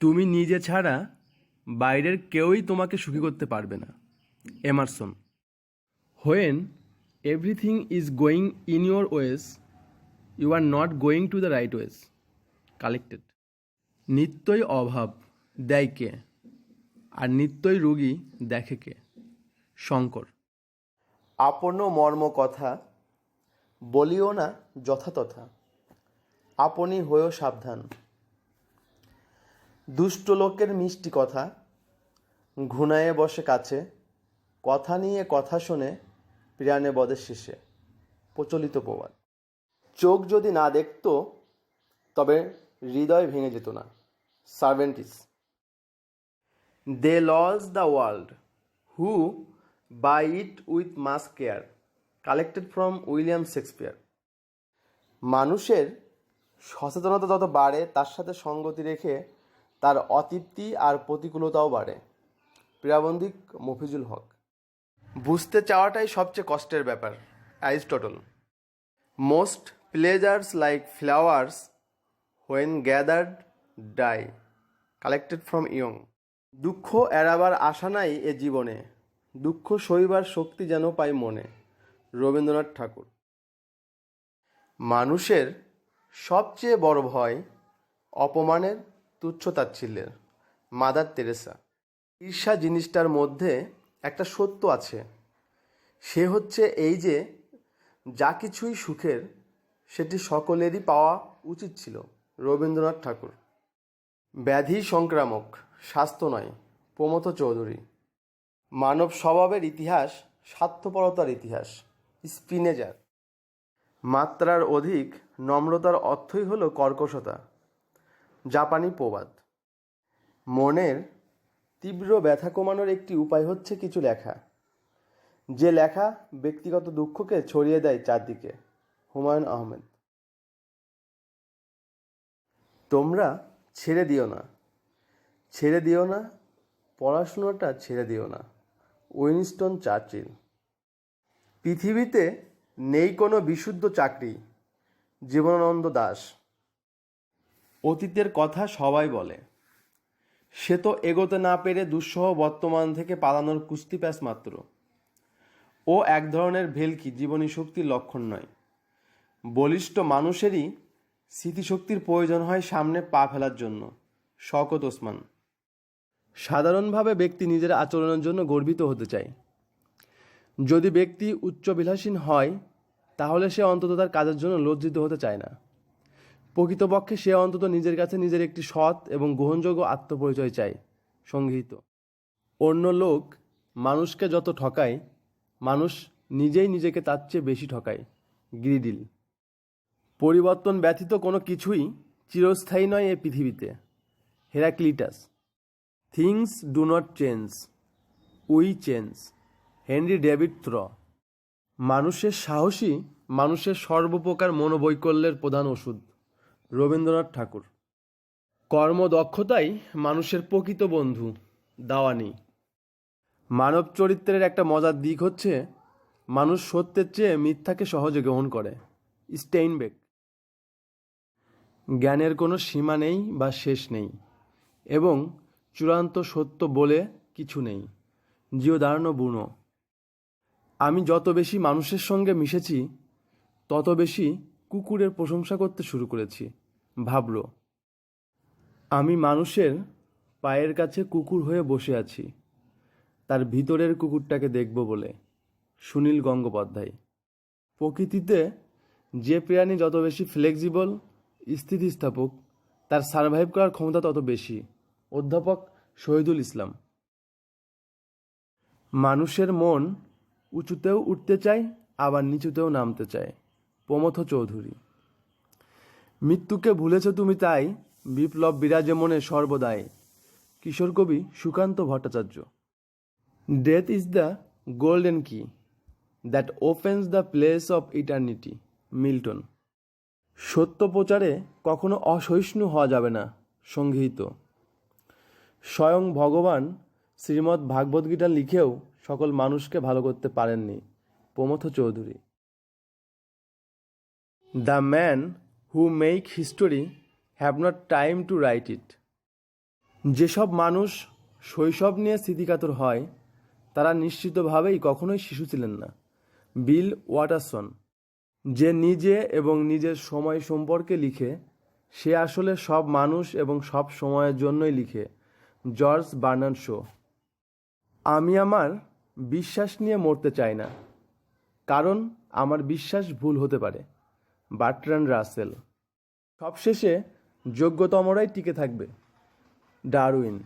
তুমি নিজে ছাড়া বাইরের কেউই তোমাকে সুখী করতে পারবে না। Emerson. When, everything is going in your ways you are not going to the right ways collected. নিত্যই অভাব দেয় কে, আর নিত্যই রুগী দেখে কে? শঙ্কর। আপন মর্ম কথা, বলিও না যথাতথা। আপনি হয়েও সাবধান। দুষ্ট লোকের মিষ্টি কথা, ঘুনায়ে বসে কাছে, কথা নিয়ে কথা শোনে প্রাণে বদের শেষে, প্রচলিত প্রবাদ। চোখ যদি না দেখতো, তবে হৃদয় ভেঙে যেত না। Cervantes. They lose the world, who buy it with much care, collected from William Shakespeare. মানুষের সচেতনতা যত বাড়ে, তার সাথে সঙ্গতি রেখে তার অতৃপ্তি আর প্রতিকূলতাও বাড়ে। প্রিয়াবন্ধিক মফিজুল হক। বুঝতে চাওয়াটাই সবচেয়ে কষ্টের ব্যাপার, Aristotle. Most pleasures like flowers when gathered die collected from Young দুঃখ এড়াবার আশা নাই এ জীবনে, দুঃখ সইবার শক্তি যেন পাই মনে, রবীন্দ্রনাথ ঠাকুর। মানুষের সবচেয়ে বড় ভয় অপমানের তুচ্ছতাচ্ছিল্যের। Mother Teresa. ঈর্ষা জিনিসটার মধ্যে একটা সত্য আছে। সে হচ্ছে এই যে, যা কিছুই সুখের, সেটি সকলেরই পাওয়া উচিত ছিল। রবীন্দ্রনাথ ঠাকুর। ব্যাধি সংক্রামক স্বাস্থ্য নয়, প্রমথ চৌধুরী। মানব স্বভাবের ইতিহাস, স্বার্থপরতার ইতিহাস, স্পিনেজার। মাত্রার অধিক নম্রতার অর্থই হলো কর্কশতা। জাপানি প্রবাদ। মনের তীব্র ব্যথা কমানোর একটি উপায় হচ্ছে কিছু লেখা। যে লেখা ব্যক্তিগত দুঃখকে ছড়িয়ে দেয় চারদিকে। হুমায়ুন আহমেদ। তোমরা ছেড়ে দিও না। ছেড়ে দিও না, পড়াশোনাটা ছেড়ে দিও না। Winston Churchill. পৃথিবীতে নেই কোনো বিশুদ্ধ চাকরি। জীবনানন্দ দাস। অতীতের কথা সবাই বলে। সে তো এগোতে না পেরে দুঃসহ বর্তমান থেকে পালানোর কুস্তি প্যাস মাত্র। ও এক ধরনের ভেলকি, জীবনী শক্তির লক্ষণ নয়। বলিষ্ঠ মানুষেরই স্মৃতিশক্তির প্রয়োজন হয় সামনে পা ফেলার জন্য শকত ওসমান। সাধারণভাবে ব্যক্তি নিজের আচরণের জন্য গর্বিত হতে চায়। যদি ব্যক্তি উচ্চবিলাসীন হয়, তাহলে সে অন্তত তার কাজের জন্য লজ্জিত হতে চায় না। প্রকৃতপক্ষে সে অন্তত নিজের কাছে নিজের একটি সৎ এবং গ্রহণযোগ্য আত্মপরিচয় চায়, সংগৃহীত। অন্য লোক মানুষকে যত ঠকায়, মানুষ নিজেই নিজেকে তার চেয়ে বেশি ঠকায়, গ্রিডিল। পরিবর্তন ব্যতীত কোনো কিছুই চিরস্থায়ী নয় এ পৃথিবীতে। Heraclitus, things do not change, we change Henry David Thoreau. মানুষের সাহসী মানুষের সর্বপ্রকার মনোবৈকল্যের প্রধান ওষুধ। রবীন্দ্রনাথ ঠাকুর। কর্মদক্ষতাই মানুষের প্রকৃত বন্ধু দাওয়ানি মানব চরিত্রের একটা মজার দিক হচ্ছে, মানুষ সত্যের চেয়ে মিথ্যাকে সহজে গ্রহণ করে। স্টেইনবেক জ্ঞানের কোনো সীমা নেই বা শেষ নেই, এবং চূড়ান্ত সত্য বলে কিছু নেই। জিওদার্ণ বুনো। আমি যত বেশি মানুষের সঙ্গে মিশেছি, তত বেশি কুকুরের প্রশংসা করতে শুরু করেছি। ভাবল, আমি মানুষের পায়ের কাছে কুকুর হয়ে বসে আছি। তার ভিতরের কুকুরটাকে দেখব বলে। সুনীল গঙ্গোপাধ্যায়, প্রকৃতিতে যে প্রাণী যত বেশি ফ্লেক্সিবল স্থিতিস্থাপক, তার সার্ভাইভ করার ক্ষমতা তত বেশি। অধ্যাপক শহীদুল ইসলাম, মানুষের মন উঁচুতেও উঠতে চায়, আবার নিচুতেও নামতে চায়। প্রমথ চৌধুরী। মৃত্যুকে ভুলেছ তুমি তাই? বিপ্লব বিরাজে মনে সর্বদাই। কিশোর কবি Sukanta Bhattacharya. Death is the golden key that opens the place of eternity Milton. সত্য প্রচারে কখনো অসহিষ্ণু হওয়া যাবে না, সংগৃহীত। স্বয়ং ভগবান শ্রীমদ্ ভাগবত গীতা লিখেও সকল মানুষকে ভালো করতে পারেননি Pramatha Chowdhury. The man who make history have not time to write it যেসব মানুষ শৈশব নিয়ে স্মৃতিকাতর হয়, তারা নিশ্চিতভাবেই কখনোই শিশু ছিলেন না। বিল ওয়াটারসন, যে নিজে এবং নিজের সময় সম্পর্কে লিখে, সে আসলে সব মানুষ এবং সব সময়ের জন্যই লিখে। জর্জ বার্নার্ড শো, আমি আমার বিশ্বাস নিয়ে মরতে চাই না, কারণ আমার বিশ্বাস ভুল হতে পারে। বার্ট্রান রাসেল। সবশেষে যোগ্যতমরাই টিকে থাকবে। ডারউইন।